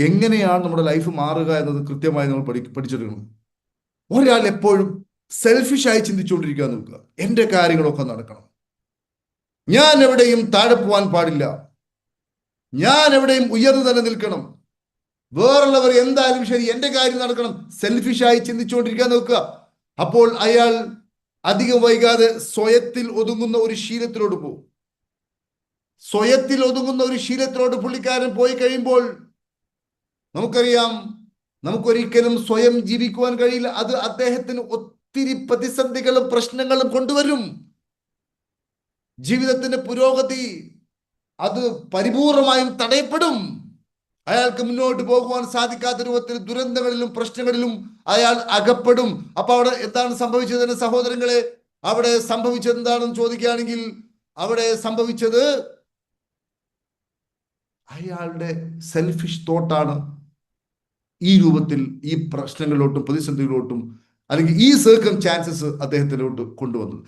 എങ്ങനെയാണ് നമ്മുടെ ലൈഫ് മാറുക എന്നത് കൃത്യമായി നമ്മൾ പഠി പഠിച്ചെടുക്കണം. ഒരാൾ എപ്പോഴും സെൽഫിഷായി ചിന്തിച്ചുകൊണ്ടിരിക്കുക നോക്കുക. എന്റെ കാര്യങ്ങളൊക്കെ നടക്കണം. ഞാൻ എവിടെയും താഴെ പോവാൻ പാടില്ല. ഞാൻ എവിടെയും ഉയർന്നു തന്നെ നിൽക്കണം. വേറുള്ളവർ എന്തായാലും ശരി എന്റെ കാര്യം നടക്കണം. സെൽഫിഷായി ചിന്തിച്ചുകൊണ്ടിരിക്കാൻ നോക്കുക. അപ്പോൾ അയാൾ അധികം വൈകാതെ സ്വയത്തിൽ ഒതുങ്ങുന്ന ഒരു ശീലത്തിലോട്ട് പോകും. സ്വയത്തിൽ ഒതുങ്ങുന്ന ഒരു ശീലത്തിലോട്ട് പുള്ളിക്കാരൻ പോയി കഴിയുമ്പോൾ നമുക്കറിയാം നമുക്കൊരിക്കലും സ്വയം ജീവിക്കുവാൻ കഴിയില്ല. അത് അദ്ദേഹത്തിന് ഒത്തിരി പ്രതിസന്ധികളും പ്രശ്നങ്ങളും കൊണ്ടുവരും. ജീവിതത്തിന്റെ പുരോഗതി അത് പരിപൂർണമായും തടയപ്പെടും. അയാൾക്ക് മുന്നോട്ട് പോകുവാൻ സാധിക്കാത്ത രൂപത്തിൽ ദുരന്തങ്ങളിലും പ്രശ്നങ്ങളിലും അയാൾ അകപ്പെടും. അപ്പൊ അവിടെ എന്താണ് സംഭവിച്ചത് സഹോദരങ്ങളെ? അവിടെ സംഭവിച്ചത് എന്താണെന്ന് ചോദിക്കുകയാണെങ്കിൽ അവിടെ സംഭവിച്ചത് അയാളുടെ സെൽഫിഷ് തോട്ടാണ് ഈ രൂപത്തിൽ ഈ പ്രശ്നങ്ങളിലോട്ടും പ്രതിസന്ധികളിലോട്ടും അല്ലെങ്കിൽ ഈ സർക്കം ചാൻസസ് അദ്ദേഹത്തിലോട്ട് കൊണ്ടുവന്നത്.